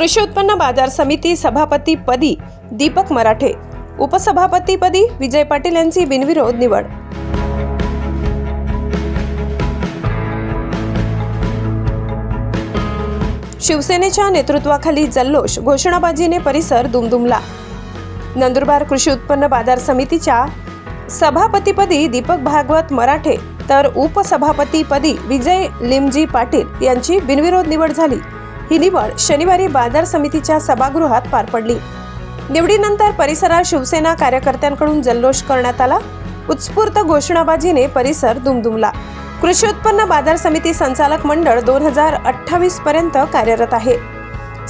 कृषी उत्पन्न बाजार समिती सभापती पदी दीपक मराठे उपसभापतीपदी विजय पाटील यांची बिनविरोध निवड. शिवसेनेच्या नेतृत्वाखाली जल्लोष घोषणाबाजीने परिसर दुमदुमला. नंदुरबार कृषी उत्पन्न बाजार समितीच्या सभापतीपदी दीपक भागवत मराठे तर उपसभापतीपदी विजय लिमजी पाटील यांची बिनविरोध निवड झाली. ही निवड शनिवारी बाजार समितीच्या सभागृहात पार पडली. निवडीनंतर परिसरात शिवसेना कार्यकर्त्यांकडून जल्लोष करण्यात आला. उत्स्फूर्त घोषणाबाजीने परिसर दुमदुमला. कृषी उत्पन्न बाजार समिती संचालक मंडळ दोन हजार अठ्ठावीस पर्यंत कार्यरत आहे.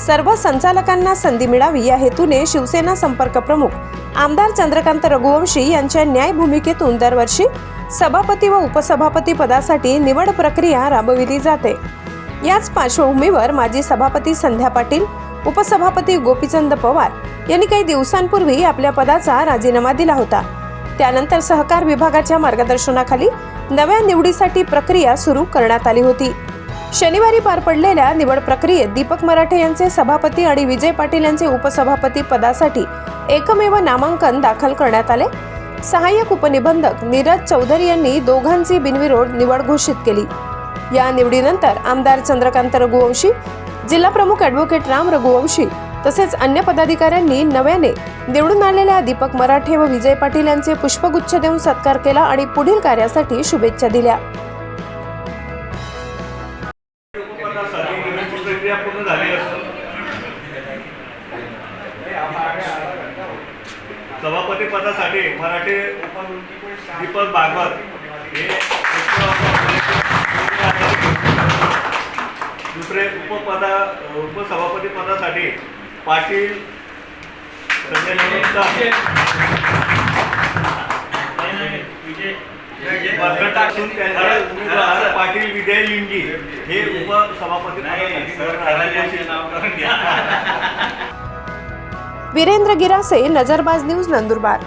सर्व संचालकांना संधी मिळावी या हेतूने शिवसेना संपर्क प्रमुख आमदार चंद्रकांत रघुवंशी यांच्या न्याय भूमिकेतून दरवर्षी सभापती व उपसभापती पदासाठी निवड प्रक्रिया राबविली जाते. याच पार्श्वभूमीवर माजी सभापती संध्या पाटील उपसभापती गोपीचंद पवार यांनी काही दिवसांपूर्वी आपल्या पदाचा राजीनामा दिला होता. त्यानंतर सहकार विभागाच्या मार्गदर्शनाखाली नव्या निवडीसाठी प्रक्रिया सुरू करण्यात आली होती. शनिवारी पार पडलेल्या निवड प्रक्रियेत दीपक मराठे यांचे सभापती आणि विजय पाटील यांचे उपसभापती पदासाठी एकमेव नामांकन दाखल करण्यात आले. सहाय्यक उपनिबंधक नीरज चौधरी यांनी दोघांची बिनविरोध निवड घोषित केली. या निवडीनंतर आमदार चंद्रकांत रघुवंशी जिल्हा प्रमुख ॲडव्होकेट राम रघुवंशी तसेच अन्य पदाधिकाऱ्यांनी नव्याने निवडून आलेल्या दीपक मराठे व विजय पाटील यांचे पुष्पगुच्छ देऊन सत्कार केला आणि पुढील कार्यासाठी शुभेच्छा दिल्या. सभापती पदासाठी मराठे दीपक भागवत हे उपपदा उपसभापती पदासाठी पाटील संजय उमेदवार पाटील विजय लिंगी. हे उपसभापती वीरेंद्र गिरासे नजरबाज न्यूज नंदुरबार.